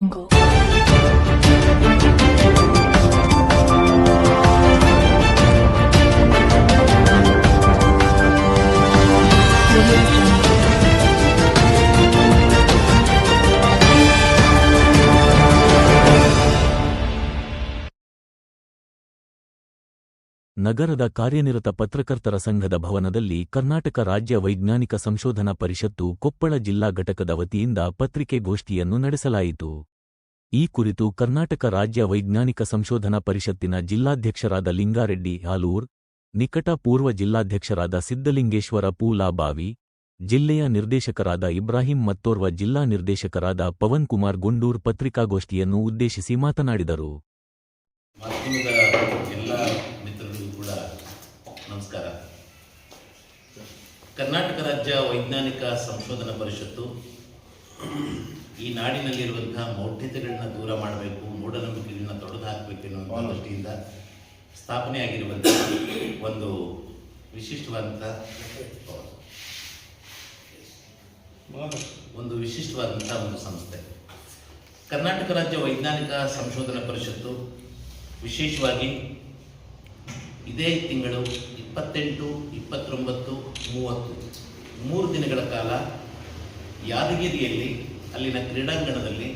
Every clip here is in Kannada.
angle. ನಗರದ ಕಾರ್ಯನಿರತ ಪತ್ರಕರ್ತರ ಸಂಘದ ಭವನದಲ್ಲಿ ಕರ್ನಾಟಕ ರಾಜ್ಯ ವೈಜ್ಞಾನಿಕ ಸಂಶೋಧನಾ ಪರಿಷತ್ತು ಕೊಪ್ಪಳ ಜಿಲ್ಲಾ ಘಟಕದ ವತಿಯಿಂದ ಪತ್ರಿಕೆಗೋಷ್ಠಿಯನ್ನು ನಡೆಸಲಾಯಿತು. ಈ ಕುರಿತು ಕರ್ನಾಟಕ ರಾಜ್ಯ ವೈಜ್ಞಾನಿಕ ಸಂಶೋಧನಾ ಪರಿಷತ್ತಿನ ಜಿಲ್ಲಾಧ್ಯಕ್ಷರಾದ ಲಿಂಗಾರೆಡ್ಡಿ ಹಾಲೂರ್, ನಿಕಟ ಪೂರ್ವ ಜಿಲ್ಲಾಧ್ಯಕ್ಷರಾದ ಸಿದ್ದಲಿಂಗೇಶ್ವರ ಪೂಲಾಬಾವಿ, ಜಿಲ್ಲೆಯ ನಿರ್ದೇಶಕರಾದ ಇಬ್ರಾಹಿಂ ಮತ್ತೋರ್ವ ಜಿಲ್ಲಾ ನಿರ್ದೇಶಕರಾದ ಪವನ್ ಕುಮಾರ್ ಗುಂಡೂರ್ ಪತ್ರಿಕಾಗೋಷ್ಠಿಯನ್ನು ಉದ್ದೇಶಿಸಿ ಮಾತನಾಡಿದರು ಮಾಧ್ಯಮದ ಎಲ್ಲ ಮಿತ್ರರಿಗೂ ಕೂಡ ನಮಸ್ಕಾರ ಕರ್ನಾಟಕ ರಾಜ್ಯ ವೈಜ್ಞಾನಿಕ ಸಂಶೋಧನಾ ಪರಿಷತ್ತು ಈ ನಾಡಿನಲ್ಲಿರುವಂತಹ ಮೌಢ್ಯತೆಗಳನ್ನ ದೂರ ಮಾಡಬೇಕು ಮೂಢನಂಬಿಕೆಗಳನ್ನ ತೊಡೆದು ಹಾಕಬೇಕು ಎನ್ನುವಂಥ ದೃಷ್ಟಿಯಿಂದ ಸ್ಥಾಪನೆಯಾಗಿರುವಂತಹ ಒಂದು ವಿಶಿಷ್ಟವಾದಂಥ ಒಂದು ವಿಶಿಷ್ಟವಾದಂಥ ಒಂದು ಸಂಸ್ಥೆ. ಕರ್ನಾಟಕ ರಾಜ್ಯ ವೈಜ್ಞಾನಿಕ ಸಂಶೋಧನಾ ಪರಿಷತ್ತು ವಿಶೇಷವಾಗಿ ಇದೇ ತಿಂಗಳು ಇಪ್ಪತ್ತೆಂಟು, ಇಪ್ಪತ್ತೊಂಬತ್ತು, ಮೂವತ್ತು. ಮೂರು ದಿನಗಳ ಕಾಲ ಯಾದಗಿರಿಯಲ್ಲಿ ಅಲ್ಲಿನ ಕ್ರೀಡಾಂಗಣದಲ್ಲಿ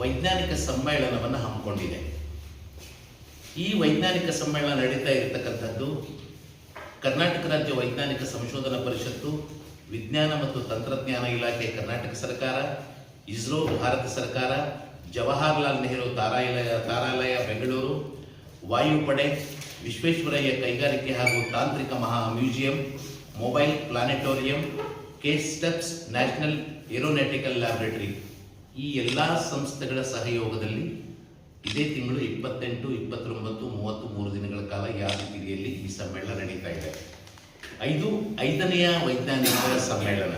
ವೈಜ್ಞಾನಿಕ ಸಮ್ಮೇಳನವನ್ನು ಹಮ್ಮಿಕೊಂಡಿದೆ. ಈ ವೈಜ್ಞಾನಿಕ ಸಮ್ಮೇಳನ ನಡೀತಾ ಇರತಕ್ಕಂಥದ್ದು ಕರ್ನಾಟಕ ರಾಜ್ಯ ವೈಜ್ಞಾನಿಕ ಸಂಶೋಧನಾ ಪರಿಷತ್ತು, ವಿಜ್ಞಾನ ಮತ್ತು ತಂತ್ರಜ್ಞಾನ ಇಲಾಖೆ ಕರ್ನಾಟಕ ಸರ್ಕಾರ, ಇಸ್ರೋ, ಭಾರತ ಸರ್ಕಾರ, ಜವಾಹರ್ಲಾಲ್ ನೆಹರು ತಾರಾಲಯ ತಾರಾಲಯ, ಬೆಂಗಳೂರು ವಾಯುಪಡೆ, ವಿಶ್ವೇಶ್ವರಯ್ಯ ಕೈಗಾರಿಕೆ ಹಾಗೂ ತಾಂತ್ರಿಕ ಮಹಾ museum, mobile planetarium, K steps national aeronautical laboratory. ಈ ಎಲ್ಲ ಸಂಸ್ಥೆಗಳ ಸಹಯೋಗದಲ್ಲಿ ಇದೇ ತಿಂಗಳು ಇಪ್ಪತ್ತೆಂಟು, ಇಪ್ಪತ್ತೊಂಬತ್ತು ಮೂವತ್ತು ಮೂರು ದಿನಗಳ ಕಾಲ ಯಾದಗಿರಿಯಲ್ಲಿ ಈ ಸಮ್ಮೇಳನ ನಡೀತಾ ಇದೆ. ಐದು, ಐದನೆಯ ವೈಜ್ಞಾನಿಕ ಸಮ್ಮೇಳನ.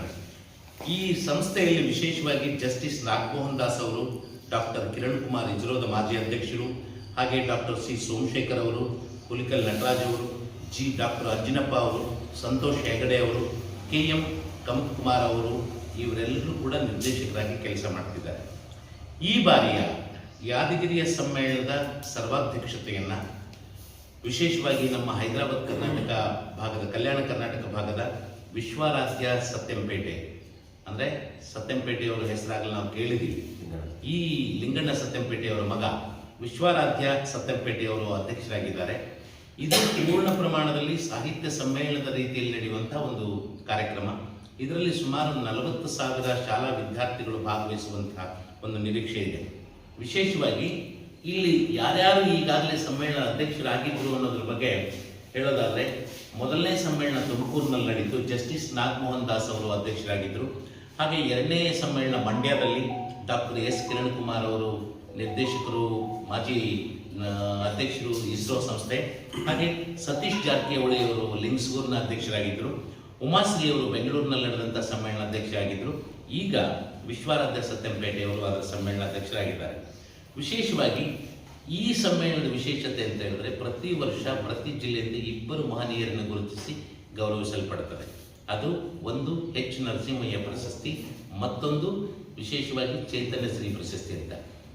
ಈ ಸಂಸ್ಥೆಯಲ್ಲಿ ವಿಶೇಷವಾಗಿ ಜಸ್ಟಿಸ್ ನಾಗಮೋಹನ್ ದಾಸ್ ಅವರು, ಡಾಕ್ಟರ್ ಕಿರಣ್ ಕುಮಾರ್ ಇಸ್ರೋದ ಮಾಜಿ ಅಧ್ಯಕ್ಷರು ಹಾಗೆ ಡಾಕ್ಟರ್ ಸಿ ಸೋಮಶೇಖರ್ ಅವರು ಹುಲಿಕಲ್ ನಟರಾಜ್ ಅವರು, ಜಿ ಡಾಕ್ಟರ್ ಅಜ್ಜಿನಪ್ಪ ಅವರು, ಸಂತೋಷ್ ಹೆಗಡೆ ಅವರು, ಕೆ ಎಂ ಕುಮಾರ್ ಅವರು, ಇವರೆಲ್ಲರೂ ಕೂಡ ನಿರ್ದೇಶಕರಾಗಿ ಕೆಲಸ ಮಾಡ್ತಿದ್ದಾರೆ. ಈ ಬಾರಿಯ ಯಾದಗಿರಿಯ ಸಮ್ಮೇಳನದ ಸರ್ವಾಧ್ಯಕ್ಷತೆಯನ್ನು ವಿಶೇಷವಾಗಿ ನಮ್ಮ ಹೈದರಾಬಾದ್ ಕರ್ನಾಟಕ ಭಾಗದ, ಕಲ್ಯಾಣ ಕರ್ನಾಟಕ ಭಾಗದ ವಿಶ್ವಾರಾಧ್ಯ ಸತ್ಯಂಪೇಟೆ, ಅಂದರೆ ಸತ್ಯಂಪೇಟೆಯವರ ಹೆಸರಾಗಲಿ ನಾವು ಕೇಳಿದ್ದೀವಿ ಈ ಲಿಂಗಣ್ಣ ಸತ್ಯಂಪೇಟೆಯವರ ಮಗ ವಿಶ್ವಾರಾಧ್ಯ ಸತ್ಯಂಪೇಟೆಯವರು ಅಧ್ಯಕ್ಷರಾಗಿದ್ದಾರೆ. ಇದು ಪೂರ್ಣ ಪ್ರಮಾಣದಲ್ಲಿ ಸಾಹಿತ್ಯ ಸಮ್ಮೇಳನದ ರೀತಿಯಲ್ಲಿ ನಡೆಯುವಂಥ ಒಂದು ಕಾರ್ಯಕ್ರಮ. ಇದರಲ್ಲಿ ಸುಮಾರು ನಲವತ್ತು ಸಾವಿರ ಶಾಲಾ ವಿದ್ಯಾರ್ಥಿಗಳು ಭಾಗವಹಿಸುವಂತಹ ಒಂದು ನಿರೀಕ್ಷೆ ಇದೆ. ವಿಶೇಷವಾಗಿ ಇಲ್ಲಿ ಯಾರ್ಯಾರು ಈಗಾಗಲೇ ಸಮ್ಮೇಳನ ಅಧ್ಯಕ್ಷರಾಗಿದ್ದರು ಅನ್ನೋದ್ರ ಬಗ್ಗೆ ಹೇಳೋದಾದರೆ, ಮೊದಲನೇ ಸಮ್ಮೇಳನ ತುಮಕೂರಿನಲ್ಲಿ ನಡೀತು ಜಸ್ಟಿಸ್ ನಾಗಮೋಹನ್ ದಾಸ್ ಅವರು ಅಧ್ಯಕ್ಷರಾಗಿದ್ದರು. ಹಾಗೆ ಎರಡನೇ ಸಮ್ಮೇಳನ ಮಂಡ್ಯದಲ್ಲಿ ಡಾಕ್ಟರ್ ಎಸ್ ಕಿರಣ್ ಕುಮಾರ್ ಅವರು ನಿರ್ದೇಶಕರು ಮಾಜಿ ಅಧ್ಯಕ್ಷರು ಇಸ್ರೋ ಸಂಸ್ಥೆ, ಹಾಗೆ ಸತೀಶ್ ಜಾರಕಿಹೊಳಿ ಅವರು ಲಿಂಗ್ಸೂರ್ನ ಅಧ್ಯಕ್ಷರಾಗಿದ್ದರು. ಉಮಾಶ್ರೀ ಅವರು ಬೆಂಗಳೂರಿನಲ್ಲಿ ನಡೆದಂಥ ಸಮ್ಮೇಳನ ಅಧ್ಯಕ್ಷರಾಗಿದ್ದರು. ಈಗ ವಿಶ್ವಾರಾಧ್ಯ ಸತ್ಯಂಪೇಟೆಯವರು ಅದರ ಸಮ್ಮೇಳನ ಅಧ್ಯಕ್ಷರಾಗಿದ್ದಾರೆ. ವಿಶೇಷವಾಗಿ ಈ ಸಮ್ಮೇಳನದ ವಿಶೇಷತೆ ಅಂತ ಹೇಳಿದ್ರೆ ಪ್ರತಿ ವರ್ಷ ಪ್ರತಿ ಜಿಲ್ಲೆಯಿಂದ ಇಬ್ಬರು ಮಹನೀಯರನ್ನು ಗುರುತಿಸಿ ಗೌರವಿಸಲ್ಪಡುತ್ತದೆ. ಅದು ಒಂದು ಎಚ್ ನರಸಿಂಹಯ್ಯ ಪ್ರಶಸ್ತಿ, ಮತ್ತೊಂದು ವಿಶೇಷವಾಗಿ ಚೈತನ್ಯ ಶ್ರೀ ಪ್ರಶಸ್ತಿ ಅಂತ.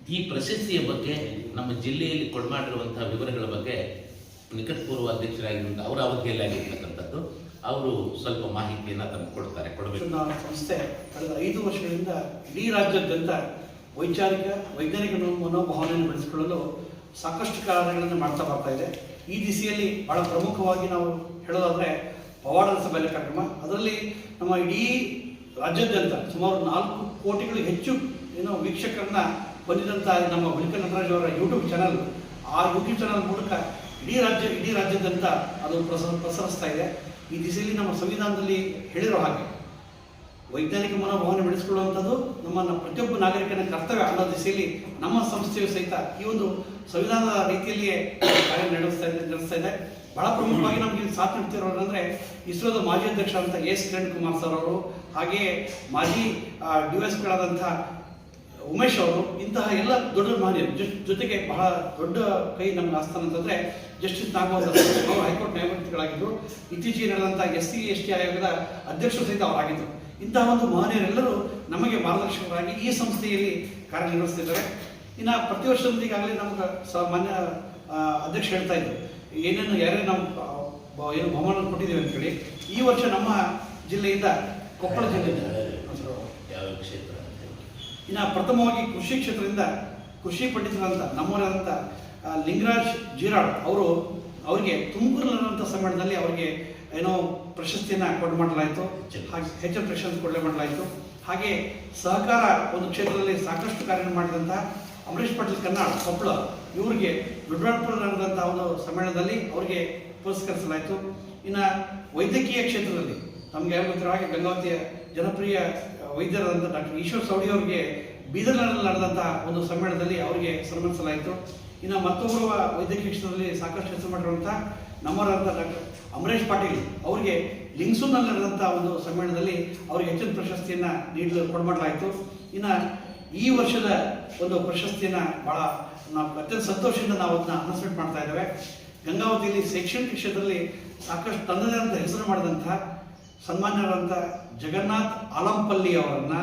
ಈ ಪ್ರಶಸ್ತಿಯ ಬಗ್ಗೆ ನಮ್ಮ ಜಿಲ್ಲೆಯಲ್ಲಿ ಕೊಡಮಾಡಿರುವಂತಹ ವಿವರಗಳ ಬಗ್ಗೆ ನಿಕಟಪೂರ್ವ ಅಧ್ಯಕ್ಷರಾಗಿರುವಂಥ ಅವರ ಅವಧಿಯಲ್ಲಿ ಆಗಿರ್ತಕ್ಕಂಥದ್ದು, ಅವರು ಸ್ವಲ್ಪ ಮಾಹಿತಿಯನ್ನು ತಮಗೆ ಕೊಡ್ತಾರೆ, ಕೊಡಬೇಕು. ಸಂಸ್ಥೆ ಕಳೆದ ಐದು ವರ್ಷಗಳಿಂದ ಇಡೀ ರಾಜ್ಯಾದ್ಯಂತ ವೈಚಾರಿಕ ವೈಜ್ಞಾನಿಕ ಮನೋ- ಮನೋಭಾವನೆಯನ್ನು ಬೆಳೆಸಿಕೊಳ್ಳಲು ಸಾಕಷ್ಟು ಕಾರ್ಯಗಳನ್ನು ಮಾಡ್ತಾ ಬರ್ತಾ ಇದೆ. ಈ ದಿಸೆಯಲ್ಲಿ ಬಹಳ ಪ್ರಮುಖವಾಗಿ ನಾವು ಹೇಳೋದಾದ್ರೆ ಪವಾಡದ ಸಭೆಯ ಕಾರ್ಯಕ್ರಮ. ಅದರಲ್ಲಿ ನಮ್ಮ ಇಡೀ ರಾಜ್ಯಾದ್ಯಂತ ಸುಮಾರು ನಾಲ್ಕು ಕೋಟಿಗಳು ಹೆಚ್ಚು ಏನೋ ವೀಕ್ಷಕರನ್ನ ಬಂದಿದಂಥ ನಮ್ಮ ಬಳಿಕ ನಟರಾಜ್ ಅವರ ಯೂಟ್ಯೂಬ್ ಚಾನಲ್ ಆ ಯೂಟ್ಯೂಬ್ ಚಾನಲ್ ಮೂಲಕ ಇಡೀ ರಾಜ್ಯ, ಇಡೀ ರಾಜ್ಯದಂತ ಅದು ಪ್ರಸ, ಪ್ರಸರಿಸ್ತಾ ಇದೆ. ಈ ದಿಸೆಯಲ್ಲಿ ನಮ್ಮ ಸಂವಿಧಾನದಲ್ಲಿ ಹೇಳಿರೋ ಹಾಗೆ, ವೈಜ್ಞಾನಿಕ ಮನೋಭಾವನೆ ಬೆಳೆಸಿಕೊಳ್ಳುವಂಥದ್ದು ನಮ್ಮನ್ನು ಪ್ರತಿಯೊಬ್ಬ ನಾಗರಿಕನ ಕರ್ತವ್ಯ ಅನ್ನೋ ದಿಸೆಯಲ್ಲಿ ನಮ್ಮ ಸಂಸ್ಥೆಯು ಸಹಿತ ಈ ಒಂದು ಸಂವಿಧಾನದ ರೀತಿಯಲ್ಲಿಯೇ ಕಾರ್ಯ ನಡೆಸ್ತಾ ಇದೆ ನಡೆಸ್ತಾ ಇದೆ. ಬಹಳ ಪ್ರಮುಖವಾಗಿ ನಮಗೆ ಸಾಥ್ ನೀಡ್ತಿರೋದಂದ್ರೆ ಇಸ್ರೋದ ಮಾಜಿ ಅಧ್ಯಕ್ಷರಾದಂಥ ಎಸ್ ಕಿರಣ್ ಕುಮಾರ್ ಸರ್ ಅವರು, ಹಾಗೆಯೇ ಮಾಜಿ ಡಿ ಎಸ್ ಗಳಾದಂಥ ಉಮೇಶ್ ಅವರು ಇಂತಹ ಎಲ್ಲ ದೊಡ್ಡ ಮಹನೀಯರು ಜಸ್ಟ್ ಜೊತೆಗೆ ಬಹಳ ದೊಡ್ಡ ಕೈ ನಮ್ಗೆ ಆಸ್ಥಾನ ಅಂತಂದ್ರೆ ಜಸ್ಟಿಸ್ ನಾಗವಾದ ಅವರು. ಹೈಕೋರ್ಟ್ ನ್ಯಾಯಮೂರ್ತಿಗಳಾಗಿದ್ದರು ಇತ್ತೀಚೆಗೆ ನಡೆದಂತಹ ಎಸ್ ಸಿ, ಎಸ್ ಟಿ ಆಯೋಗದ ಅಧ್ಯಕ್ಷರು ಸಹಿತ ಅವರಾಗಿದ್ದರು ಇಂತಹ ಒಂದು ಮಹನೀಯರೆಲ್ಲರೂ ನಮಗೆ ಮಾರ್ಗದರ್ಶಕರಾಗಿ ಈ ಸಂಸ್ಥೆಯಲ್ಲಿ ಕಾರ್ಯನಿರ್ವಹಿಸ್ತಿದ್ದಾರೆ. ಇನ್ನು ಪ್ರತಿ ವರ್ಷದಂತೆ ಈಗಾಗಲೇ ನಮ್ಗೆ ಸಾಮಾನ್ಯ ಅಧ್ಯಕ್ಷ ಹೇಳ್ತಾ ಇದ್ರು. ಏನೇನು ಯಾರೇ ನಾವು ಏನು ಬಹುಮಾನ ಕೊಟ್ಟಿದ್ದೀವಿ ಅಂತೇಳಿ ಈ ವರ್ಷ ನಮ್ಮ ಜಿಲ್ಲೆಯಿಂದ ಕೊಪ್ಪಳ ಜಿಲ್ಲೆಯಿಂದ. ಯಾವ ಕ್ಷೇತ್ರ. ಇನ್ನು ಪ್ರಥಮವಾಗಿ ಕೃಷಿ ಕ್ಷೇತ್ರದಿಂದ ಕೃಷಿ ಪಂಡಿತರಾದಂಥ ನಮ್ಮವರಾದಂಥ ಆ, ಲಿಂಗರಾಜ್ ಜೀರಾಳ್ ಅವರು ಅವರಿಗೆ ತುಮಕೂರಿನಂಥ ಸಮ್ಮೇಳನದಲ್ಲಿ ಅವರಿಗೆ ಏನೋ ಪ್ರಶಸ್ತಿಯನ್ನು ಕೊಡ್ ಮಾಡಲಾಯಿತು. ಹಾಗೆ ಹೆಚ್ಚಿನ ಪ್ರಶಸ್ತಿ ಕೊಡಲೇ ಮಾಡಲಾಯಿತು. ಹಾಗೆ ಸಹಕಾರ ಒಂದು ಕ್ಷೇತ್ರದಲ್ಲಿ ಸಾಕಷ್ಟು ಕಾರ್ಯ ಮಾಡಿದಂಥ ಅಮರೀಶ್ ಪಟೇಲ್ ಕನ್ನಡ ಕೊಪ್ಪಳ ಇವರಿಗೆ ದೊಡ್ಡಪುರದಂಥ ಒಂದು ಸಮ್ಮೇಳನದಲ್ಲಿ ಅವರಿಗೆ ಪುರಸ್ಕರಿಸಲಾಯಿತು. ಇನ್ನು ವೈದ್ಯಕೀಯ ಕ್ಷೇತ್ರದಲ್ಲಿ ನಮಗೆ ಗೊತ್ತಿರೋ ಹಾಗೆ ಗಂಗಾವತಿಯ ಜನಪ್ರಿಯ ವೈದ್ಯರಾದಂಥ ಡಾಕ್ಟರ್ ಈಶ್ವರ್ ಸೌಡಿ ಅವರಿಗೆ ಬೀದರ್ನಲ್ಲಿ ನಡೆದಂಥ ಒಂದು ಸಮ್ಮೇಳನದಲ್ಲಿ ಅವರಿಗೆ ಸನ್ಮಾನಿಸಲಾಯಿತು. ಇನ್ನು ಮತ್ತೊಬ್ಬರು ವೈದ್ಯಕೀಯ ಕ್ಷೇತ್ರದಲ್ಲಿ ಸಾಕಷ್ಟು ಹೆಸರು ಮಾಡಿರುವಂಥ ನಮ್ಮವರಾದಂಥ ಡಾಕ್ಟರ್ ಅಮರೇಶ್ ಪಾಟೀಲ್ ಅವರಿಗೆ ಲಿಂಗ್ಸೂನಲ್ಲಿ ನಡೆದಂಥ ಒಂದು ಸಮ್ಮೇಳನದಲ್ಲಿ ಅವರಿಗೆ ಹೆಚ್ಚಿನ ಪ್ರಶಸ್ತಿಯನ್ನು ನೀಡಲು ಕೊಡಮಾಡಲಾಯಿತು ಇನ್ನು ಈ ವರ್ಷದ ಒಂದು ಪ್ರಶಸ್ತಿಯನ್ನು ಭಾಳ ನಾವು ಅತ್ಯಂತ ಸಂತೋಷದಿಂದ ನಾವು ಅದನ್ನ ಅನೌನ್ಸ್ಮೆಂಟ್ ಮಾಡ್ತಾ ಇದ್ದೇವೆ. ಗಂಗಾವತಿಯಲ್ಲಿ ಶೈಕ್ಷಣಿಕ ಕ್ಷೇತ್ರದಲ್ಲಿ ಸಾಕಷ್ಟು ತನ್ನದೇ ಅಂತ ಹೆಸರು ಮಾಡಿದಂಥ ಸನ್ಮಾನ್ಯರಾದಂಥ ಜಗನ್ನಾಥ್ ಆಲಂಪಲ್ಲಿ ಅವರನ್ನ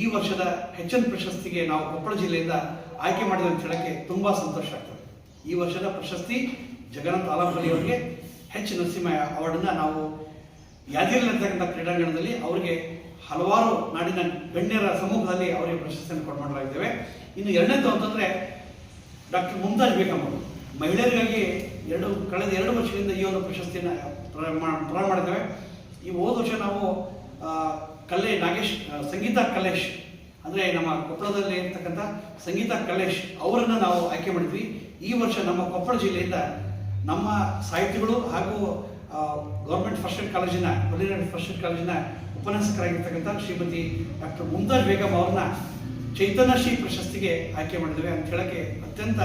ಈ ವರ್ಷದ ಹೆಚ್ಚಿನ ಪ್ರಶಸ್ತಿಗೆ ನಾವು ಕೊಪ್ಪಳ ಜಿಲ್ಲೆಯಿಂದ ಆಯ್ಕೆ ಮಾಡಿದ ಅಂತ ಹೇಳಕ್ಕೆ ತುಂಬಾ ಸಂತೋಷ ಆಗ್ತದೆ. ಈ ವರ್ಷದ ಪ್ರಶಸ್ತಿ ಜಗನ್ನಾಥ್ ಆಲಂಪಲ್ಲಿ ಅವರಿಗೆ, ಹೆಚ್ ನರಸಿಂಹ ಅವಾರ್ಡನ್ನು ನಾವು ಯಾದಗಿರಿಯಲ್ಲಿರ್ತಕ್ಕಂಥ ಕ್ರೀಡಾಂಗಣದಲ್ಲಿ ಅವರಿಗೆ ಹಲವಾರು ನಾಡಿನ ಗಣ್ಯರ ಸಮೂಹದಲ್ಲಿ ಅವರಿಗೆ ಪ್ರಶಸ್ತಿಯನ್ನು ಕೊಟ್ಟು ಮಾಡಲಾಗಿದ್ದೇವೆ ಇನ್ನು ಎರಡನೇದು ಅಂತಂದ್ರೆ ಡಾಕ್ಟರ್ ಮುಮ್ತಾಜ್ ಬೇಗಮ್ ಅವರು. ಮಹಿಳೆಯರಿಗಾಗಿ ಎರಡು, ಕಳೆದ ಎರಡು ವರ್ಷದಿಂದ ಈ ಒಂದು ಪ್ರಶಸ್ತಿಯನ್ನು ಪ್ರಾರಂಭ ಮಾಡಿದ್ದೇವೆ. ಈ ಹೋದ ವರ್ಷ ನಾವು ಕಲೆ ನಾಗೇಶ್ ಸಂಗೀತ ಕಲೇಶ್ ಅಂದರೆ ನಮ್ಮ ಕೊಪ್ಪಳದಲ್ಲಿ ಇರ್ತಕ್ಕಂಥ ಸಂಗೀತ ಕಲೇಶ್ ಅವರನ್ನು ನಾವು ಆಯ್ಕೆ ಮಾಡಿದ್ವಿ. ಈ ವರ್ಷ ನಮ್ಮ ಕೊಪ್ಪಳ ಜಿಲ್ಲೆಯಿಂದ ನಮ್ಮ ಸಾಹಿತಿಗಳು ಹಾಗೂ ಗೌರ್ಮೆಂಟ್ ಫಸ್ಟ್ ಏಡ್ ಕಾಲೇಜಿನ ಕೊಲ್ಲಿನ ಫಸ್ಟ್ ಏಡ್ ಕಾಲೇಜಿನ ಉಪನ್ಯಾಸಕರಾಗಿರ್ತಕ್ಕಂಥ ಶ್ರೀಮತಿ ಡಾಕ್ಟರ್ ಮುಮ್ತಾಜ್ ಬೇಗಂ ಅವ್ರನ್ನ ಚೈತನ್ಯಶ್ರೀ ಪ್ರಶಸ್ತಿಗೆ ಆಯ್ಕೆ ಮಾಡಿದ್ವಿ ಅಂತ ಹೇಳಕ್ಕೆ ಅತ್ಯಂತ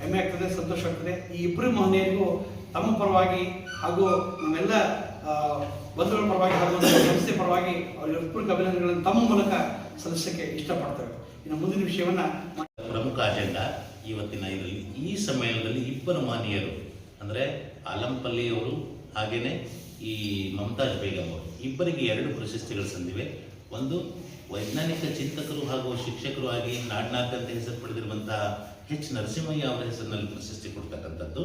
ಹೆಮ್ಮೆ ಆಗ್ತದೆ, ಸಂತೋಷ ಆಗ್ತದೆ. ಈ ಇಬ್ಬರು ಮಹನೀಯರಿಗೂ ತಮ್ಮ ಪರವಾಗಿ ಹಾಗೂ ನಮ್ಮೆಲ್ಲ ಬಂಧುಗಳ ಪರವಾಗಿ ಹಾಗೂ ಸಂಸ್ಥೆ ಪರವಾಗಿ ಅವರಿಗೆ ಅಭಿನಂದನೆಗಳನ್ನು ತಮ್ಮ ಮೂಲಕ ಸದಸ್ಯಕ್ಕೆ ಇಷ್ಟಪಡ್ತೇವೆ ಇನ್ನು ಮುಂದಿನ ವಿಷಯವನ್ನ ಪ್ರಮುಖ ಅಜೆಂಡಾ ಇವತ್ತಿನ ಇದರಲ್ಲಿ ಈ ಸಮ್ಮೇಳನದಲ್ಲಿ ಇಬ್ಬರು ಮಾನ್ಯರು, ಅಂದ್ರೆ ಆಲಂಪಲ್ಲಿ ಅವರು ಹಾಗೇನೆ ಈ ಮಮತಾಜ್ ಬೇಗಂ ಅವರು, ಇಬ್ಬರಿಗೆ ಎರಡು ಪ್ರಶಸ್ತಿಗಳು ಸಂದಿವೆ. ಒಂದು ವೈಜ್ಞಾನಿಕ ಚಿಂತಕರು ಹಾಗೂ ಶಿಕ್ಷಕರು ಆಗಿ ನಾಡಿನಾದ್ಯಂತ ಹೆಸರು ಪಡೆದಿರುವಂತಹ ಎಚ್ ನರಸಿಂಹಯ್ಯ ಅವರ ಹೆಸರಿನಲ್ಲಿ ಪ್ರಶಸ್ತಿ ಕೊಡ್ತಕ್ಕಂಥದ್ದು.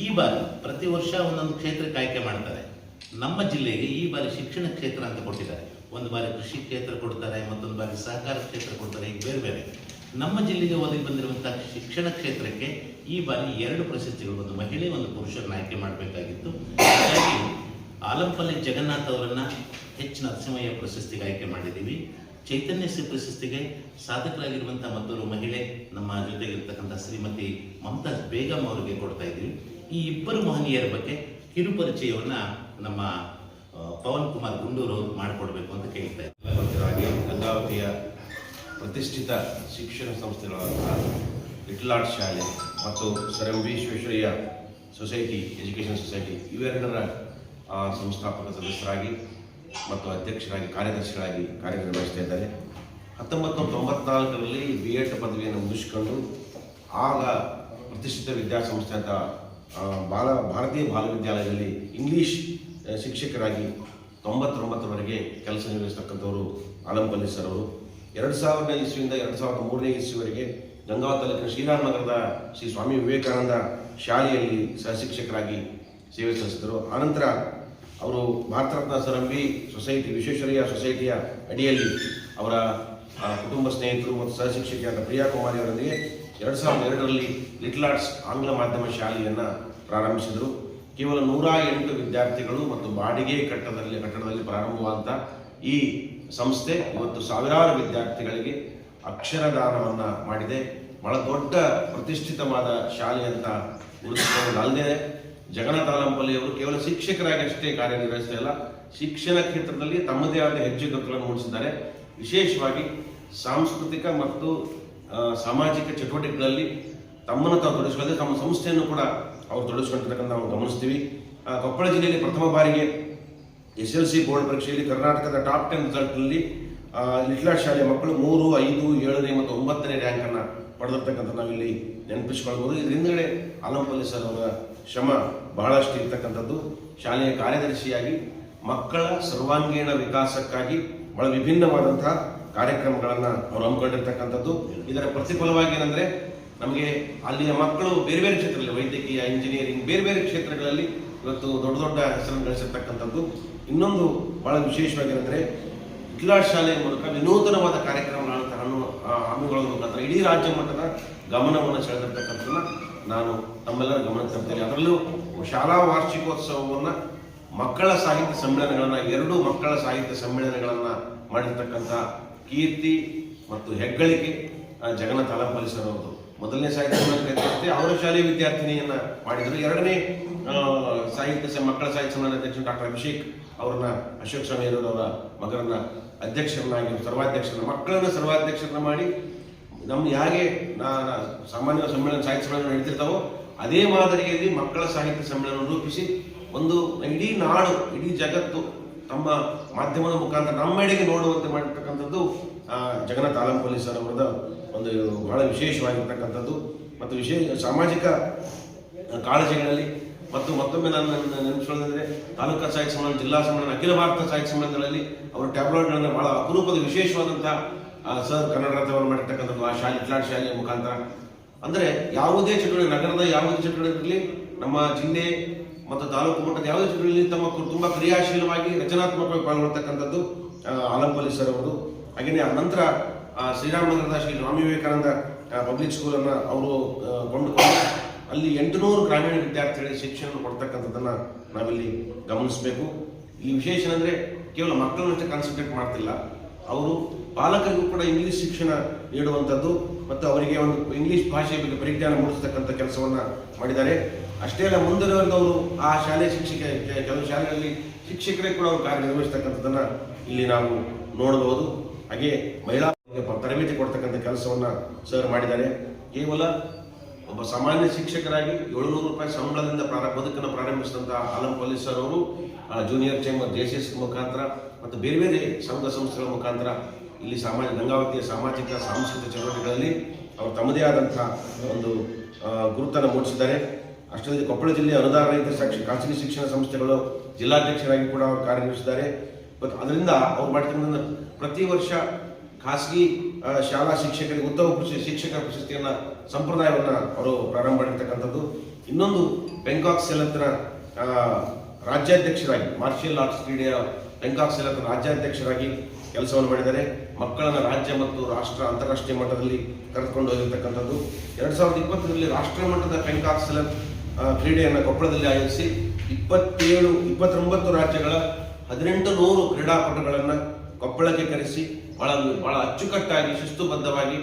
ಈ ಬಾರಿ ಪ್ರತಿ ವರ್ಷ ಒಂದೊಂದು ಕ್ಷೇತ್ರಕ್ಕೆ ಆಯ್ಕೆ ಮಾಡ್ತಾರೆ. ನಮ್ಮ ಜಿಲ್ಲೆಗೆ ಈ ಬಾರಿ ಶಿಕ್ಷಣ ಕ್ಷೇತ್ರ ಅಂತ ಕೊಟ್ಟಿದ್ದಾರೆ. ಒಂದು ಬಾರಿ ಕೃಷಿ ಕ್ಷೇತ್ರ ಕೊಡ್ತಾರೆ, ಮತ್ತೊಂದು ಬಾರಿ ಸಹಕಾರ ಕ್ಷೇತ್ರ ಕೊಡ್ತಾರೆ ಈಗ ಬೇರೆ ಬೇರೆ. ನಮ್ಮ ಜಿಲ್ಲೆಗೆ ಒದಗಿ ಬಂದಿರುವಂತಹ ಶಿಕ್ಷಣ ಕ್ಷೇತ್ರಕ್ಕೆ ಈ ಬಾರಿ ಎರಡು ಪ್ರಶಸ್ತಿಗಳು ಒಂದು ಮಹಿಳೆ ಒಂದು ಪುರುಷರನ್ನ ಆಯ್ಕೆ ಮಾಡಬೇಕಾಗಿತ್ತು. ಹಾಗಾಗಿ ಆಲಂಪಲ್ಲಿ ಜಗನ್ನಾಥ್ ಅವರನ್ನ ಎಚ್ ನರಸಿಂಹಯ್ಯ ಪ್ರಶಸ್ತಿಗೆ ಆಯ್ಕೆ ಮಾಡಿದ್ದೀವಿ. ಚೈತನ್ಯ ಶ್ರೀ ಪ್ರಶಸ್ತಿಗೆ ಸಾಧಕರಾಗಿರುವಂತಹ ಮತ್ತೊಬ್ಬರು ಮಹಿಳೆ ನಮ್ಮ ಜೊತೆಗಿರ್ತಕ್ಕಂಥ ಶ್ರೀಮತಿ ಮಮತಾಜ್ ಬೇಗಂ ಅವರಿಗೆ ಕೊಡ್ತಾ ಇದ್ದೀವಿ. ಈ ಇಬ್ಬರು ಮಹನೀಯರ ಬಗ್ಗೆ ಕಿರುಪರಿಚಯವನ್ನ ನಮ್ಮ ಪವನ್ ಕುಮಾರ್ ಗುಂಡೂರು ಅವರು ಮಾಡಿಕೊಡ್ಬೇಕು ಅಂತ ಕೇಳ್ತಾ ಇದ್ದಾರೆ ಗಂಗಾವತಿಯ ಪ್ರತಿಷ್ಠಿತ ಶಿಕ್ಷಣ ಸಂಸ್ಥೆಗಳಾದಂತಹ ಲಿಟಲ್ ಶಾಲೆ ಮತ್ತು sir M Visvesvaraya society education society ಇವೆರಡರ ಸಂಸ್ಥಾಪಕ ಸದಸ್ಯರಾಗಿ ಮತ್ತು ಅಧ್ಯಕ್ಷರಾಗಿ ಕಾರ್ಯದರ್ಶಿಗಳಾಗಿ ಕಾರ್ಯನಿರ್ವಹಿಸ್ತಾ ಇದ್ದಾರೆ. ಹತ್ತೊಂಬತ್ತು ತೊಂಬತ್ನಾಲ್ಕರಲ್ಲಿ ಬಿ ಎಡ್ ಪದವಿಯನ್ನು ಮುಗಿಸಿಕೊಂಡು ಆಗ ಪ್ರತಿಷ್ಠಿತ ವಿದ್ಯಾಸಂಸ್ಥೆ ಅಂತ ಬಾಲ ಭಾರತೀಯ ಬಾಲ ವಿದ್ಯಾಲಯದಲ್ಲಿ ಆ, ಶಿಕ್ಷಕರಾಗಿ ತೊಂಬತ್ತೊಂಬತ್ತರವರೆಗೆ ಕೆಲಸ ನಿರ್ವಹಿಸ್ತಕ್ಕಂಥವರು ಆಲಂಬಲ್ಲಿ ಸರ್ ಅವರು. ಎರಡು ಸಾವಿರದ ಇಸ್ವಿಯಿಂದ ಎರಡು ಸಾವಿರದ ಮೂರನೇ ಇಸ್ವಿವರೆಗೆ ಗಂಗಾವ ತಾಲೂಕಿನ ಶ್ರೀರಾಮನಗರದ ಶ್ರೀ ಸ್ವಾಮಿ ವಿವೇಕಾನಂದ ಶಾಲೆಯಲ್ಲಿ ಸಹಶಿಕ್ಷಕರಾಗಿ ಸೇವೆ ಸಲ್ಲಿಸಿದರು. ಆನಂತರ ಅವರು ಭಾರತರತ್ನ ಸರಂಬಿ ಸೊಸೈಟಿ, ವಿಶ್ವೇಶ್ವರಯ್ಯ ಸೊಸೈಟಿಯ ಅಡಿಯಲ್ಲಿ ಅವರ ಕುಟುಂಬ ಸ್ನೇಹಿತರು ಮತ್ತು ಸಹಶಿಕ್ಷಕಿಯಾದ ಪ್ರಿಯಾ ಕುಮಾರಿ ಅವರೊಂದಿಗೆ ಎರಡು ಸಾವಿರದ ಎರಡರಲ್ಲಿ ಲಿಟಲ್ ಆರ್ಟ್ಸ್ ಆಂಗ್ಲ ಮಾಧ್ಯಮ ಶಾಲೆಯನ್ನು ಪ್ರಾರಂಭಿಸಿದರು. ಕೇವಲ ನೂರ ಎಂಟು ವಿದ್ಯಾರ್ಥಿಗಳು ಮತ್ತು ಬಾಡಿಗೆ ಕಟ್ಟಡದಲ್ಲಿ ಕಟ್ಟಡದಲ್ಲಿ ಪ್ರಾರಂಭವಾದಂಥ ಈ ಸಂಸ್ಥೆ ಇವತ್ತು ಸಾವಿರಾರು ವಿದ್ಯಾರ್ಥಿಗಳಿಗೆ ಅಕ್ಷರದಾನವನ್ನು ಮಾಡಿದೆ. ಬಹಳ ದೊಡ್ಡ ಪ್ರತಿಷ್ಠಿತವಾದ ಶಾಲೆ ಅಂತ ಗುರುತಿಸಿಕೊಂಡು ಅಲ್ಲದೆ ಜಗನ್ನಾಥ ಅವರು ಕೇವಲ ಶಿಕ್ಷಕರಾಗಿ ಅಷ್ಟೇ ಕಾರ್ಯನಿರ್ವಹಿಸ್ತಾ ಇಲ್ಲ, ಶಿಕ್ಷಣ ಕ್ಷೇತ್ರದಲ್ಲಿ ತಮ್ಮದೇ ಆದ ಹೆಜ್ಜೆಗಳನ್ನು ಮೂಡಿಸಿದ್ದಾರೆ. ವಿಶೇಷವಾಗಿ ಸಾಂಸ್ಕೃತಿಕ ಮತ್ತು ಸಾಮಾಜಿಕ ಚಟುವಟಿಕೆಗಳಲ್ಲಿ ತಮ್ಮನ್ನು ತಾವು ತಮ್ಮ ಸಂಸ್ಥೆಯನ್ನು ಕೂಡ ಅವರು ತೊಡಗಿಸ್ಕೊಂಡಿರ್ತಕ್ಕಂಥ ನಾವು ಗಮನಿಸ್ತೀವಿ. ಕೊಪ್ಪಳ ಜಿಲ್ಲೆಯಲ್ಲಿ ಪ್ರಥಮ ಬಾರಿಗೆ ಎಸ್ ಎಲ್ ಸಿ ಬೋರ್ಡ್ ಪರೀಕ್ಷೆಯಲ್ಲಿ ಕರ್ನಾಟಕದ ಟಾಪ್ ಟೆನ್ ರಿಸಲ್ಟ್ನಲ್ಲಿ ಲಿಟ್ಲಾ ಶಾಲೆಯ ಮಕ್ಕಳು ಮೂರು, ಐದು, ಏಳನೇ ಮತ್ತು ಒಂಬತ್ತನೇ ರ್ಯಾಂಕನ್ನು ಪಡೆದಿರ್ತಕ್ಕಂಥ ನಾವಿಲ್ಲಿ ನೆನಪಿಸ್ಕೊಳ್ಬೋದು. ಇದ್ರ ಹಿಂದ್ಗಡೆ ಆಲಂಪಲ್ಲಿ ಸರ್ ಅವರ ಶ್ರಮ ಬಹಳಷ್ಟು ಇರ್ತಕ್ಕಂಥದ್ದು. ಶಾಲೆಯ ಕಾರ್ಯದರ್ಶಿಯಾಗಿ, ಮಕ್ಕಳ ಸರ್ವಾಂಗೀಣ ವಿಕಾಸಕ್ಕಾಗಿ ಬಹಳ ವಿಭಿನ್ನವಾದಂತಹ ಕಾರ್ಯಕ್ರಮಗಳನ್ನು ಅವರು ಹಮ್ಮಿಕೊಂಡಿರ್ತಕ್ಕಂಥದ್ದು. ಇದರ ಪ್ರತಿಫಲವಾಗಿ ಏನಂದ್ರೆ ನಮಗೆ ಅಲ್ಲಿಯ ಮಕ್ಕಳು ಬೇರೆ ಬೇರೆ ಕ್ಷೇತ್ರದಲ್ಲಿ, ವೈದ್ಯಕೀಯ ಇಂಜಿನಿಯರಿಂಗ್ ಬೇರೆ ಬೇರೆ ಕ್ಷೇತ್ರಗಳಲ್ಲಿ ಇವತ್ತು ದೊಡ್ಡ ದೊಡ್ಡ ಹೆಸರನ್ನು ಗಳಿಸಿರ್ತಕ್ಕಂಥದ್ದು ಇನ್ನೊಂದು ಬಹಳ ವಿಶೇಷವಾಗಿ ಏನಂದ್ರೆ ಕಿಲಾಟ್ ಶಾಲೆಯ ಮೂಲಕ ವಿನೂತನವಾದ ಕಾರ್ಯಕ್ರಮಗಳನ್ನು ಹಣ್ಣು ಹಮ್ಮಿಕೊಳ್ಳೋದ್ರ ಮುಖಾಂತರ ಇಡೀ ರಾಜ್ಯ ಮಟ್ಟದ ಗಮನವನ್ನು ಸೆಳೆದಿರ್ತಕ್ಕಂಥದ್ದನ್ನ ನಾನು ತಮ್ಮೆಲ್ಲರ ಗಮನ ತರ್ತೇನೆ. ಅದರಲ್ಲೂ ಶಾಲಾ ವಾರ್ಷಿಕೋತ್ಸವವನ್ನು ಮಕ್ಕಳ ಸಾಹಿತ್ಯ ಸಮ್ಮೇಳನಗಳನ್ನು, ಎರಡು ಮಕ್ಕಳ ಸಾಹಿತ್ಯ ಸಮ್ಮೇಳನಗಳನ್ನು ಮಾಡಿರ್ತಕ್ಕಂಥ ಕೀರ್ತಿ ಮತ್ತು ಹೆಗ್ಗಳಿಕೆ ಆಲಂಪಲ್ಲಿ ಸರ್ ಅವರು ಮೊದಲನೇ ಸಾಹಿತ್ಯ ಸಮ್ಮೇಳನಕ್ಕೆ ಅವರ ಶಾಲೆಯ ವಿದ್ಯಾರ್ಥಿನಿಯನ್ನ ಮಾಡಿದರು. ಎರಡನೇ ಸಾಹಿತ್ಯ ಮಕ್ಕಳ ಸಾಹಿತ್ಯ ಸಮ್ಮೇಳನ ಅಧ್ಯಕ್ಷ ಡಾಕ್ಟರ್ ಅಭಿಷೇಕ್ ಅವ್ರನ್ನ, ಅಶೋಕ್ ಸ್ವಾಮಿ ಅವರ ಮಗರನ್ನ ಅಧ್ಯಕ್ಷರನ್ನಾಗಿ, ಸರ್ವಾಧ್ಯಕ್ಷರನ್ನ, ಮಕ್ಕಳನ್ನ ಸರ್ವಾಧ್ಯಕ್ಷರನ್ನ ಮಾಡಿ ನಮ್ಮ ಹೇಗೆ ನಾ- ಸಾಮಾನ್ಯ ಸಮ್ಮೇಳನ, ಸಾಹಿತ್ಯ ಸಮ್ಮೇಳನ ನಡೀತಿರ್ತಾವೋ, ಅದೇ ಮಾದರಿಯಲ್ಲಿ ಮಕ್ಕಳ ಸಾಹಿತ್ಯ ಸಮ್ಮೇಳನ ರೂಪಿಸಿ ಒಂದು ಇಡೀ ನಾಡು, ಇಡೀ ಜಗತ್ತು ತಮ್ಮ ಮಾಧ್ಯಮದ ಮುಖಾಂತರ ನಮ್ಮೆಡೆಗೆ ನೋಡುವಂತೆ ಮಾಡಿರ್ತಕ್ಕಂಥದ್ದು ಆ, ಆಲಂ ಸರ್ ಅವರದ ಒಂದು ಬಹಳ ವಿಶೇಷವಾಗಿರ್ತಕ್ಕಂಥದ್ದು. ಮತ್ತು ವಿಶೇಷ ಸಾಮಾಜಿಕ ಕಾಳಜಿಗಳಲ್ಲಿ ಮತ್ತು ಮತ್ತೊಮ್ಮೆ ನಾನು ನೆನಪಿಸೋದಂದ್ರೆ ತಾಲೂಕಾ ಸಾಹಿತ್ಯ ಸಮ್ಮೇಳನ ಜಿಲ್ಲಾ ಸಮ್ಮೇಳನ ಅಖಿಲ ಭಾರತ ಸಾಹಿತ್ಯ ಸಮ್ಮೇಳನಗಳಲ್ಲಿ ಅವರ ಟ್ಯಾಬ್ಲೆಟ್ಗಳನ್ನು ಬಹಳ ಅಪರೂಪದ ವಿಶೇಷವಾದಂತಹ ಸರ್ ಕನ್ನಡ ರಥವನ್ನು ಮಾಡಿರ್ತಕ್ಕಂಥದ್ದು ಆ ಶಾಲೆ ಇಟ್ಲಾಡ್ ಶಾಲೆಯ ಮುಖಾಂತರ. ಅಂದ್ರೆ ಯಾವುದೇ ಚಟುವಟಿಕೆ ನಗರದ ಯಾವುದೇ ಚಟುವಟಿಕೆ ನಮ್ಮ ಜಿಲ್ಲೆ ಮತ್ತು ತಾಲೂಕು ಮಟ್ಟದ ಯಾವುದೇ ಚಟುವಟಿಕೆಯಲ್ಲಿ ತಮ್ಮ ತುಂಬ ಕ್ರಿಯಾಶೀಲವಾಗಿ, ರಚನಾತ್ಮಕವಾಗಿ ಪಾಲ್ಗೊಳ್ತಕ್ಕಂಥದ್ದು ಆಲಂಪಲ್ಲಿ ಸರ್ ಅವರು. ಹಾಗೆಯೇ ಆ ನಂತರ ಶ್ರೀರಾಮನಗರದ ಶ್ರೀ ಸ್ವಾಮಿ ವಿವೇಕಾನಂದ ಪಬ್ಲಿಕ್ ಸ್ಕೂಲನ್ನು ಅವರು ಕೊಂಡುಕೊಂಡು ಅಲ್ಲಿ ಎಂಟುನೂರು ಗ್ರಾಮೀಣ ವಿದ್ಯಾರ್ಥಿಗಳಿಗೆ ಶಿಕ್ಷಣ ಕೊಡ್ತಕ್ಕಂಥದ್ದನ್ನು ನಾವಿಲ್ಲಿ ಗಮನಿಸಬೇಕು. ಈ ವಿಶೇಷ ಅಂದರೆ ಕೇವಲ ಮಕ್ಕಳನ್ನಷ್ಟೇ ಕಾನ್ಸಂಟ್ರೇಟ್ ಮಾಡ್ತಿಲ್ಲ. ಅವರು ಪಾಲಕರಿಗೂ ಕೂಡ ಇಂಗ್ಲಿಷ್ ಶಿಕ್ಷಣ ನೀಡುವಂಥದ್ದು ಮತ್ತು ಅವರಿಗೆ ಒಂದು ಇಂಗ್ಲಿಷ್ ಭಾಷೆಯ ಬಗ್ಗೆ ಪರಿಜ್ಞಾನ ಮೂಡಿಸ್ತಕ್ಕಂಥ ಕೆಲಸವನ್ನು ಮಾಡಿದ್ದಾರೆ. ಅಷ್ಟೇ ಅಲ್ಲ, ಮುಂದಿನವರೆಗೂ ಆ ಶಾಲೆ ಶಿಕ್ಷಕ ಕೆಲವು ಶಾಲೆಗಳಲ್ಲಿ ಶಿಕ್ಷಕರೇ ಕೂಡ ಅವರು ಕಾರ್ಯನಿರ್ವಹಿಸ್ತಕ್ಕಂಥದ್ದನ್ನು ಇಲ್ಲಿ ನಾವು ನೋಡಬಹುದು. ಹಾಗೆ ಮಹಿಳಾ ತರಬೇತಿ ಕೊಡ್ತಕ್ಕಂಥ ಕೆಲಸವನ್ನು ಸರ್ ಮಾಡಿದ್ದಾರೆ. ಕೇವಲ ಒಬ್ಬ ಸಾಮಾನ್ಯ ಶಿಕ್ಷಕರಾಗಿ ಏಳುನೂರು ರೂಪಾಯಿ ಸಂಬಳದಿಂದ ಪ್ರಾರಂಭ ಬದುಕನ್ನು ಪ್ರಾರಂಭಿಸಿದಂಥ ಆಲಂ ಪೊಲೀಸ್ ಸರ್ ಅವರು junior chamber J C S ಮುಖಾಂತರ ಮತ್ತು ಬೇರೆ ಬೇರೆ ಸಂಘ ಸಂಸ್ಥೆಗಳ ಮುಖಾಂತರ ಇಲ್ಲಿ ಸಾಮಾಜಿಕ, ಗಂಗಾವತಿಯ ಸಾಮಾಜಿಕ, ಸಾಂಸ್ಕೃತಿಕ ಚಟುವಟಿಕೆಗಳಲ್ಲಿ ಅವರು ತಮ್ಮದೇ ಆದಂಥ ಒಂದು ಗುರುತನ್ನು ಮೂಡಿಸಿದ್ದಾರೆ. ಅಷ್ಟೇ ಕೊಪ್ಪಳ ಜಿಲ್ಲೆಯ ಅನುದಾನ ರಹಿತ ಖಾಸಗಿ ಶಿಕ್ಷಣ ಸಂಸ್ಥೆಗಳು ಜಿಲ್ಲಾಧ್ಯಕ್ಷರಾಗಿ ಕೂಡ ಅವರು ಕಾರ್ಯನಿರ್ವಹಿಸಿದ್ದಾರೆ. ಮತ್ತು ಅದರಿಂದ ಅವ್ರು ಮಾಡ್ತಕ್ಕಂಥ ಪ್ರತಿ ವರ್ಷ ಖಾಸಗಿ ಶಾಲಾ ಶಿಕ್ಷಕರಿಗೆ ಉತ್ತಮ ಶಿಕ್ಷಕರ ಪ್ರಶಸ್ತಿಯನ್ನು ಸಂಪ್ರದಾಯವನ್ನು ಅವರು ಪ್ರಾರಂಭ ಮಾಡಿರ್ತಕ್ಕಂಥದ್ದು. ಇನ್ನೊಂದು ಬೆಂಕಾಕ್ ಸೆಲತ್ನ ರಾಜ್ಯಾಧ್ಯಕ್ಷರಾಗಿ ಮಾರ್ಷಿಯಲ್ ಆರ್ಟ್ಸ್ ಕ್ರೀಡೆಯ ಬೆಂಕಾಕ್ ಸೆಲತ್ನ ರಾಜ್ಯಾಧ್ಯಕ್ಷರಾಗಿ ಕೆಲಸವನ್ನು ಮಾಡಿದ್ದಾರೆ. ಮಕ್ಕಳನ್ನು ರಾಜ್ಯ ಮತ್ತು ರಾಷ್ಟ್ರ ಅಂತಾರಾಷ್ಟ್ರೀಯ ಮಟ್ಟದಲ್ಲಿ ಕರೆದುಕೊಂಡು ಹೋಗಿರ್ತಕ್ಕಂಥದ್ದು. ಎರಡು ಸಾವಿರದ ಇಪ್ಪತ್ತರಲ್ಲಿ ರಾಷ್ಟ್ರ ಮಟ್ಟದ ಬೆಂಕಾಕ್ ಸೆಲೆತ್ ಕ್ರೀಡೆಯನ್ನು ಕೊಪ್ಪಳದಲ್ಲಿ ಆಯೋಜಿಸಿ ಇಪ್ಪತ್ತೇಳು, ಇಪ್ಪತ್ತೊಂಬತ್ತು ರಾಜ್ಯಗಳ ಹದಿನೆಂಟು ನೂರು ಕ್ರೀಡಾಪಟುಗಳನ್ನು ಕೊಪ್ಪಳಕ್ಕೆ ಕರೆಸಿ ಬಹಳ ಬಹಳ ಅಚ್ಚುಕಟ್ಟಾಗಿ, ಶಿಸ್ತುಬದ್ಧವಾಗಿ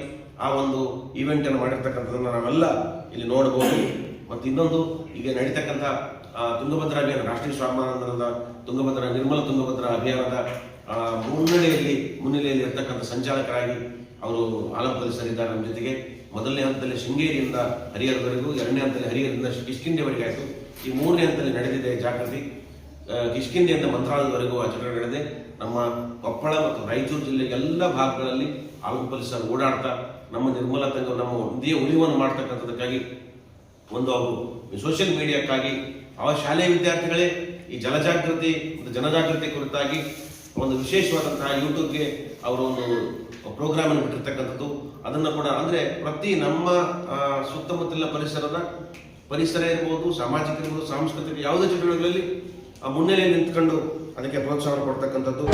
ಆ ಒಂದು ಈವೆಂಟ್ ಅನ್ನು ಮಾಡಿರ್ತಕ್ಕಂಥದ್ದನ್ನ ನಾವೆಲ್ಲ ಇಲ್ಲಿ ನೋಡಬಹುದು ಮತ್ತು ಇನ್ನೊಂದು, ಈಗ ನಡೀತಕ್ಕಂಥ ತುಂಗಭದ್ರಾ ಅಭಿಯಾನ, ರಾಷ್ಟ್ರೀಯ ಸ್ವಾಭಿಮಾನದ ತುಂಗಭದ್ರಾ, ನಿರ್ಮಲ ತುಂಗಭದ್ರಾ ಅಭಿಯಾನದ ಮುನ್ನಡೆಯಲ್ಲಿ ಮುನ್ನೆಲೆಯಲ್ಲಿ ಇರ್ತಕ್ಕಂಥ ಸಂಚಾಲಕರಾಗಿ ಅವರು ಆಲಂಪಲ್ಲಿ ಸರಿದ್ದಾರೆ ನಮ್ಮ ಜೊತೆಗೆ. ಮೊದಲನೇ ಹಂತದಲ್ಲಿ ಶೃಂಗೇರಿಯಿಂದ ಹರಿಹರವರೆಗೂ ಎರಡನೇ ಹಂತದಲ್ಲಿ ಹರಿಹರದಿಂದ ಕಿಷ್ಕಿಂದೆವರೆಗೆ ಆಯಿತು. ಈ ಮೂರನೇ ಹಂತದಲ್ಲಿ ನಡೆದಿದೆ ಜಾಗೃತಿ. ಕಿಷ್ಕಿಂದೆಯಿಂದ ಮಂತ್ರಾಲಯದವರೆಗೂ ಆ ಚಟುವಟಿಕೆ ನಡೆದಿದೆ. ನಮ್ಮ ಕೊಪ್ಪಳ ಮತ್ತು ರಾಯಚೂರು ಜಿಲ್ಲೆಯ ಎಲ್ಲ ಭಾಗಗಳಲ್ಲಿ ಆರೋಗ್ಯ ಪೊಲೀಸರು ಓಡಾಡ್ತಾ, ನಮ್ಮ ನಿರ್ಮಲ ತಂಗ, ನಮ್ಮ ಒಂದೇ ಉಳಿವನ್ನು ಮಾಡ್ತಕ್ಕಂಥದ್ದಕ್ಕಾಗಿ ಒಂದು ಅವರು ಸೋಷಿಯಲ್ ಮೀಡಿಯಾಕ್ಕಾಗಿ ಆ ಶಾಲೆಯ ವಿದ್ಯಾರ್ಥಿಗಳೇ ಈ ಜಲಜಾಗೃತಿ ಮತ್ತು ಜನಜಾಗೃತಿ ಕುರಿತಾಗಿ ಒಂದು ವಿಶೇಷವಾದಂತಹ ಯೂಟ್ಯೂಬ್ಗೆ ಅವರು ಒಂದು ಪ್ರೋಗ್ರಾಮ್ ಅನ್ನು ಬಿಟ್ಟಿರ್ತಕ್ಕಂಥದ್ದು. ಅದನ್ನು ಕೂಡ ಅಂದರೆ ಪ್ರತಿ ನಮ್ಮ ಸುತ್ತಮುತ್ತಲಿನ ಪರಿಸರದ ಪರಿಸರ ಇರ್ಬೋದು, ಸಾಮಾಜಿಕ ಇರ್ಬೋದು, ಸಾಂಸ್ಕೃತಿಕ ಯಾವುದೇ ಚಟುವಟಿಕೆಗಳಲ್ಲಿ ಆ ಮುನ್ನೆಲೆಯಲ್ಲಿ ನಿಂತ್ಕೊಂಡು ಅದಕ್ಕೆ ಪ್ರೋತ್ಸಾಹ ಕೊಡ್ತಕ್ಕಂಥದ್ದು.